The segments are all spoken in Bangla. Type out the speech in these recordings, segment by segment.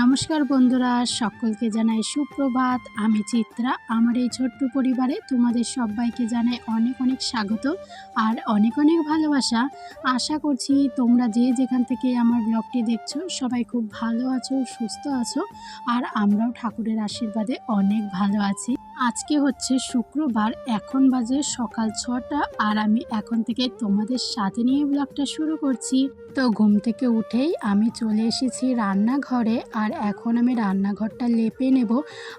নমস্কার বন্ধুরা, সকলকে জানাই সুপ্রভাত। আমি চিত্রা, আমার এই ছোট্ট পরিবারে তোমাদের সবাইকে জানাই অনেক অনেক স্বাগত আর অনেক অনেক ভালোবাসা। আশা করছি তোমরা যে যেখান থেকে আমার ব্লগটি দেখছ, সবাই খুব ভালো আছো, সুস্থ আছো আর আমরাও ঠাকুরের আশীর্বাদে অনেক ভালো আছি। আজকে হচ্ছে শুক্রবার, এখন বাজে সকাল ছটা আর আমি এখন থেকে তোমাদের সাথে নিয়ে ব্লগটা শুরু করছি। তো ঘুম থেকে উঠেই আমি চলে এসেছি রান্নাঘরে আর এখন আমি রান্নাঘরটা লেপে নেব।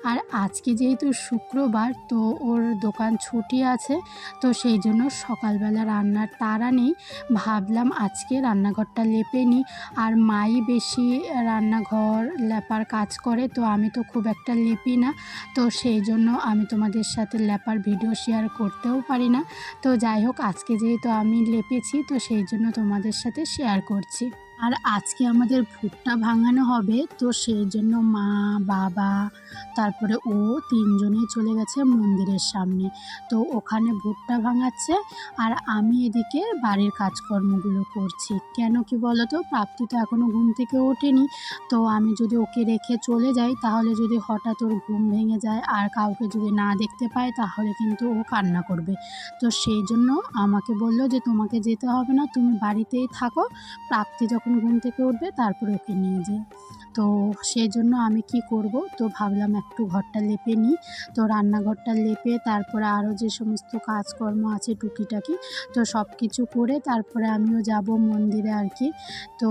আর আজকে যেহেতু শুক্রবার, তো ওর দোকান ছুটি আছে, তো সেই জন্য সকালবেলা রান্নার তাড়া নেই। ভাবলাম আজকে রান্নাঘরটা লেপে নিই। আর মাই বেশি রান্নাঘর লেপার কাজ করে, তো আমি তো খুব একটা লেপি না। তো সেই জন্য আমি তোমাদের সাথে লেপার ভিডিও শেয়ার করতেও পারি না। তো যাই হোক, আজকে যেহেতু আমি লেপেছি, তো সেই জন্য তোমাদের সাথে শেয়ার করছি। আর আজকে আমাদের ভুট্টা ভাঙানো হবে, তো সেই জন্য মা, বাবা, তারপরে ও তিনজনেই চলে গেছে মন্দিরের সামনে। তো ওখানে ভুট্টা ভাঙাচ্ছে আর আমি এদিকে বাড়ির কাজকর্মগুলো করছি। কেন কি বলো তো প্রাপ্তি তো এখনও ঘুম থেকে ওঠেনি। তো আমি যদি ওকে রেখে চলে যাই, তাহলে যদি হঠাৎ ওর ঘুম ভেঙে যায় আর কাউকে যদি না দেখতে পায় তাহলে কিন্তু ও কান্না করবে। তো সেই জন্য আমাকে বলল যে, তোমাকে যেতে হবে না, তুমি বাড়িতেই থাকো। প্রাপ্তি যখন ঘুম থেকে উঠবে, তারপরে ওকে নিয়ে যাই। তো সেই জন্য আমি কি করব? তো ভাবলাম একটু ঘরটা লেপে নিই। তো রান্নাঘরটা লেপে তারপরে আরও যে সমস্ত কাজকর্ম আছে টুকিটাকি, তো সব কিছু করে তারপরে আমিও যাব মন্দিরে আর কি। তো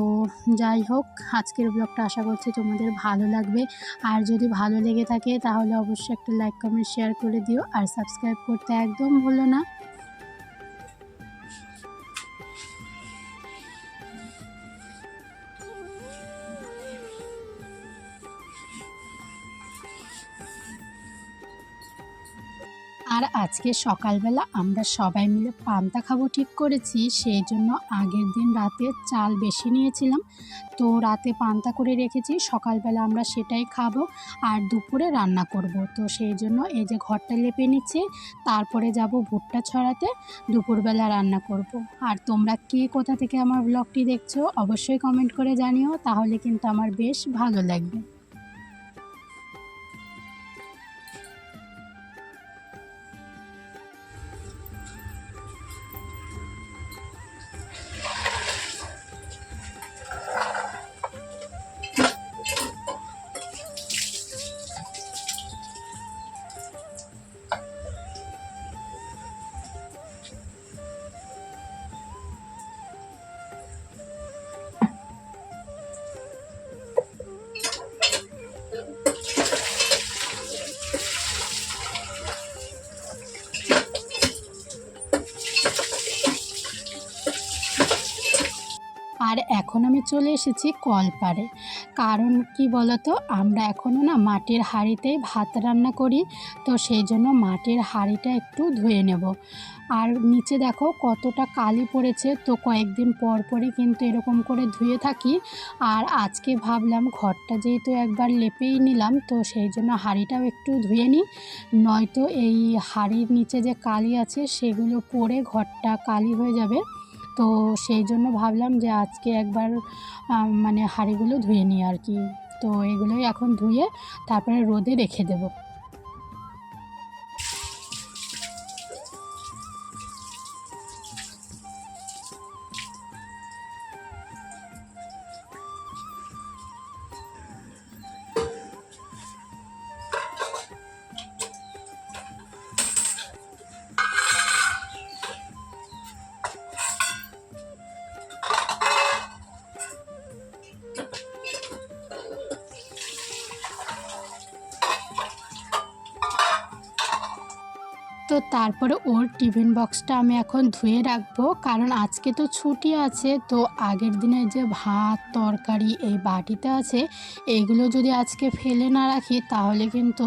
যাই হোক, আজকের ব্লগটা আশা করছি তোমাদের ভালো লাগবে। আর যদি ভালো লেগে থাকে তাহলে অবশ্যই একটা লাইক, কমেন্ট, শেয়ার করে দিও। আর সাবস্ক্রাইব করতে একদম ভুলো না। আর আজকে সকালবেলা আমরা সবাই মিলে পান্তা খাব ঠিক করেছি, সেই জন্য আগের দিন রাতে চাল বেশি নিয়েছিলাম। তো রাতে পান্তা করে রেখেছি, সকালবেলা আমরা সেটাই খাব আর দুপুরে রান্না করব। তো সেই জন্য এই যে ঘরটা লেপে নিচ্ছি, তারপরে যাব ভুট্টা ছড়াতে, দুপুরবেলা রান্না করব। আর তোমরা কে কোথা থেকে আমার ব্লগটি দেখছ, অবশ্যই কমেন্ট করে জানিও, তাহলে কিন্তু আমার বেশ ভালো লাগবে। আর এখন আমি চলে এসেছি কলপাড়ে। কারণ কি বলতো, আমরা এখনও না মাটির হাঁড়িতেই ভাত রান্না করি, তো সেই জন্য মাটির হাঁড়িটা একটু ধুয়ে নেব। আর নিচে দেখো কতটা কালি পড়েছে, তো কয়েকদিন পর পরই কিন্তু এরকম করে ধুয়ে থাকি। আর আজকে ভাবলাম ঘরটা যেহেতু একবার লেপেই নিলাম, তো সেই জন্য হাঁড়িটাও একটু ধুয়ে নিই। নয়তো এই হাঁড়ির নিচে যে কালি আছে, সেগুলো পরে ঘরটা কালি হয়ে যাবে। তো সেই জন্য ভাবলাম যে আজকে একবার মানে হাঁড়িগুলো ধুয়ে নিই আর কি। তো এগুলোই এখন ধুয়ে তারপরে রোদে রেখে দেবো। তারপরে ওর টিফিন বক্সটা আমি এখন ধুয়ে রাখব। কারণ আজকে তো ছুটি আছে, তো আগের দিনের যে ভাত, তরকারি এই বাটিতে আছে, এইগুলো যদি আজকে ফেলে না রাখি, তাহলে কিন্তু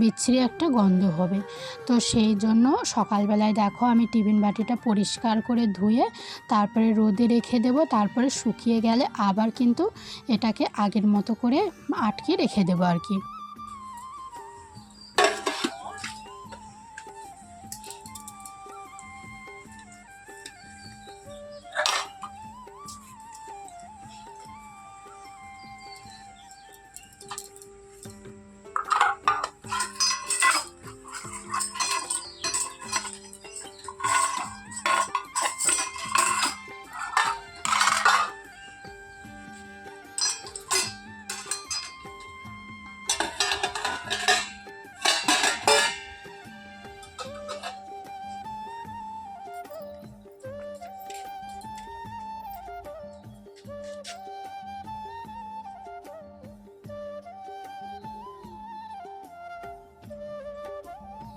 বিচ্ছিরি একটা গন্ধ হবে। তো সেই জন্য সকালবেলায় দেখো আমি টিফিন বাটিটা পরিষ্কার করে ধুয়ে তারপরে রোদে রেখে দেবো, তারপরে শুকিয়ে গেলে আবার কিন্তু এটাকে আগের মতো করে আটকে রেখে দেবো আর কি।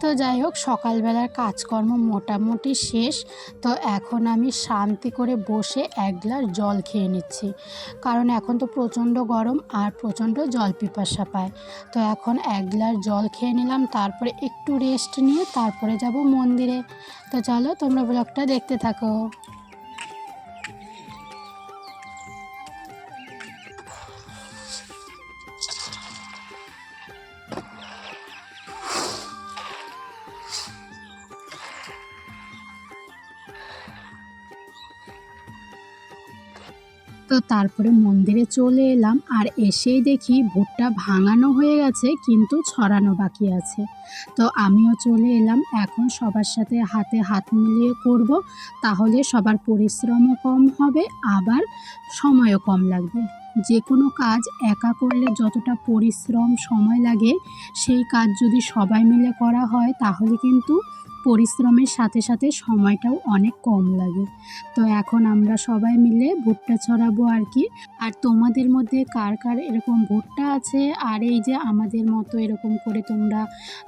তো যাই হোক, সকালবেলার কাজকর্ম মোটামুটি শেষ। তো এখন আমি শান্তি করে বসে এক গ্লাস জল খেয়ে নিচ্ছি। কারণ এখন তো প্রচণ্ড গরম আর প্রচণ্ড জল পিপাসা পায়। তো এখন এক গ্লাস জল খেয়ে নিলাম, তারপরে একটু রেস্ট নিয়ে তারপরে যাব মন্দিরে। তো চলো, তোমরা ব্লগটা দেখতে থাকো। তো তারপরে মন্দিরে চলে এলাম আর এসেই দেখি ভুট্টা ভাঙানো হয়ে গেছে, কিন্তু ছড়ানো বাকি আছে। তো আমিও চলে এলাম, এখন সবার সাথে হাতে হাত মিলিয়ে করব, তাহলে সবার পরিশ্রমও কম হবে, আবার সময়ও কম লাগবে। যে কোনো কাজ একা করলে যতটা পরিশ্রম সময় লাগে, সেই কাজ যদি সবাই মিলে করা হয়, তাহলে কিন্তু পরিশ্রমের সাথে সাথে সময়টাও অনেক কম লাগে। তো এখন আমরা সবাই মিলে ভুট্টা ছড়াবো আর কি। আর তোমাদের মধ্যে কার কার এরকম ভুট্টা আছে? আর এই যে আমাদের মতো এরকম করে তোমরা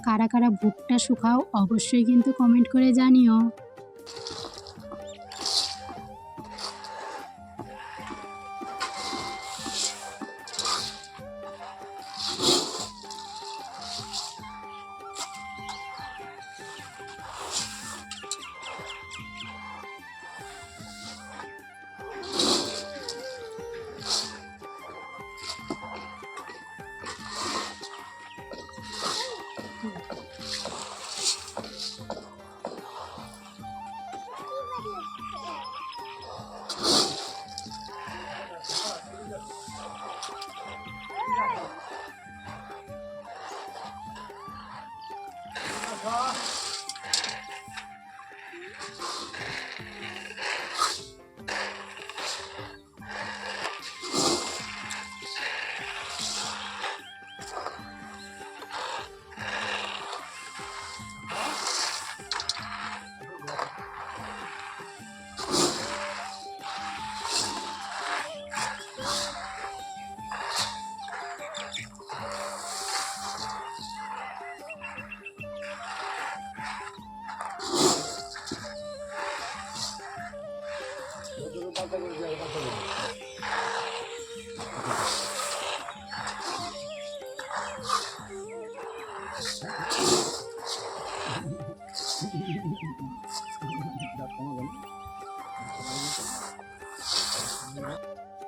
কারা কারা ভুট্টা শুকাও, অবশ্যই কিন্তু কমেন্ট করে জানিও।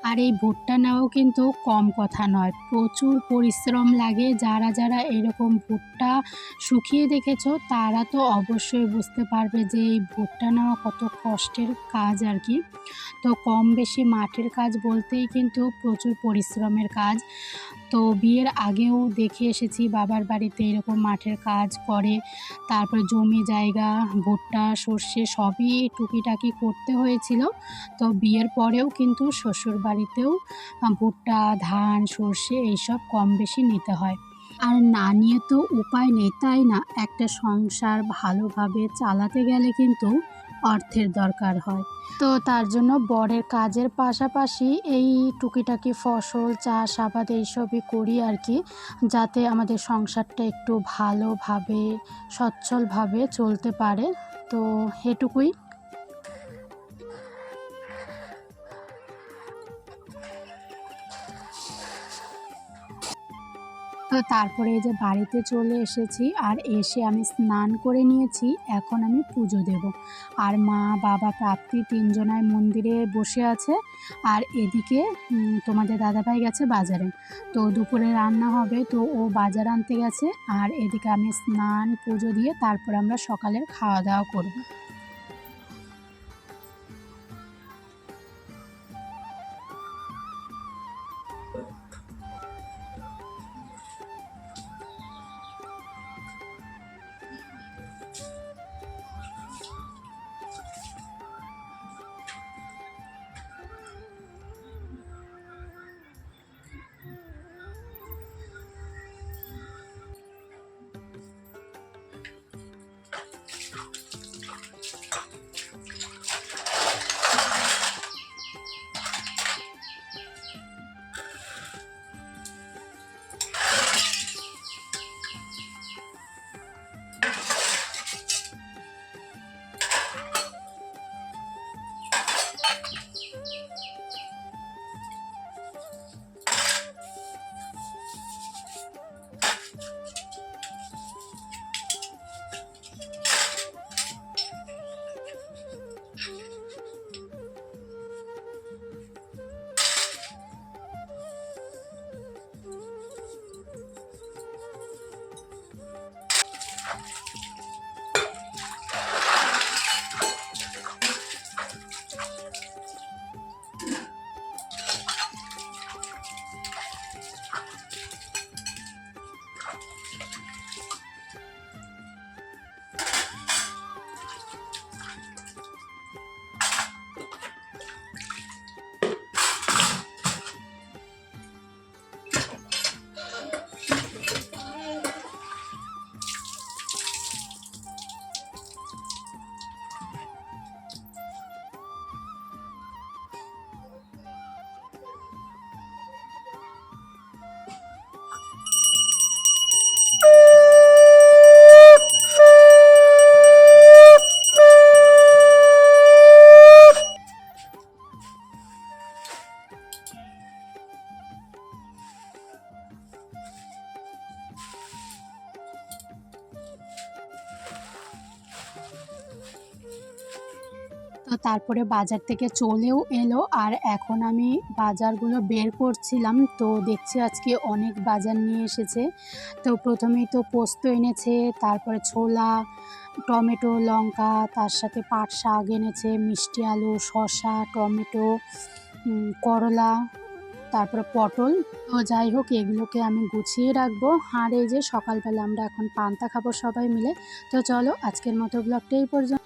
আর এই ভুট্টা নেওয়াও কিন্তু কম কথা নয়। প্রচুর পরিশ্রম লাগে। যারা যারা এরকম ভুট্টা শুকিয়ে দেখেছ, তারা তো অবশ্যই বুঝতে পারবে যে এই ভুট্টা নেওয়া কত কষ্টের কাজ আর কি। তো কম বেশি মাঠের কাজ বলতেই কিন্তু প্রচুর পরিশ্রমের কাজ। তো বিয়ের আগেও দেখে এসেছি বাবার বাড়িতে এরকম মাঠের কাজ করে, তারপরে জমি জায়গা, ভুট্টা, সর্ষে সবই টুকিটাকি করতে হয়েছিল। তো বিয়ের পরেও কিন্তু শ্বশুর বাড়িতেও ভুট্টা, ধান, সর্ষে এইসব কম বেশি নিতে হয়। আর না নিয়ে তো উপায় নেই, তাই না? একটা সংসার ভালোভাবে চালাতে গেলে কিন্তু অর্থের দরকার হয়। তো তার জন্য বরের কাজের পাশাপাশি এই টুকিটাকি ফসল, চাষ, আবাদ এইসবই করি আর কি, যাতে আমাদের সংসারটা একটু ভালোভাবে, সচ্ছলভাবে চলতে পারে। তো এটুকুই। তো তারপরে এই যে বাড়িতে চলে এসেছি আর এসে আমি স্নান করে নিয়েছি, এখন আমি পুজো দেব। আর মা, বাবা, প্রাপ্তি তিনজনায় মন্দিরে বসে আছে। আর এদিকে তোমাদের দাদাভাই গেছে বাজারে। তো দুপুরে রান্না হবে, তো ও বাজার আনতে গেছে। আর এদিকে আমি স্নান, পুজো দিয়ে তারপর আমরা সকালের খাওয়া দাওয়া করব। তারপরে বাজার থেকে চলেও এলো আর এখন আমি বাজারগুলো বের করছিলাম। তো দেখছি আজকে অনেক বাজার নিয়ে এসেছে। তো প্রথমেই তো পোস্ত এনেছে, তারপরে ছোলা, টমেটো, লঙ্কা, তার সাথে পাট শাক এনেছে, মিষ্টি আলু, শসা, টমেটো করলা, তারপরে পটল। তো যাই হোক, এগুলোকে আমি গুছিয়ে রাখব। আর এই যে সকালবেলা আমরা এখন পান্তা খাব সবাই মিলে। তো চলো আজকের মতো ব্লগটা এই পর্যন্ত।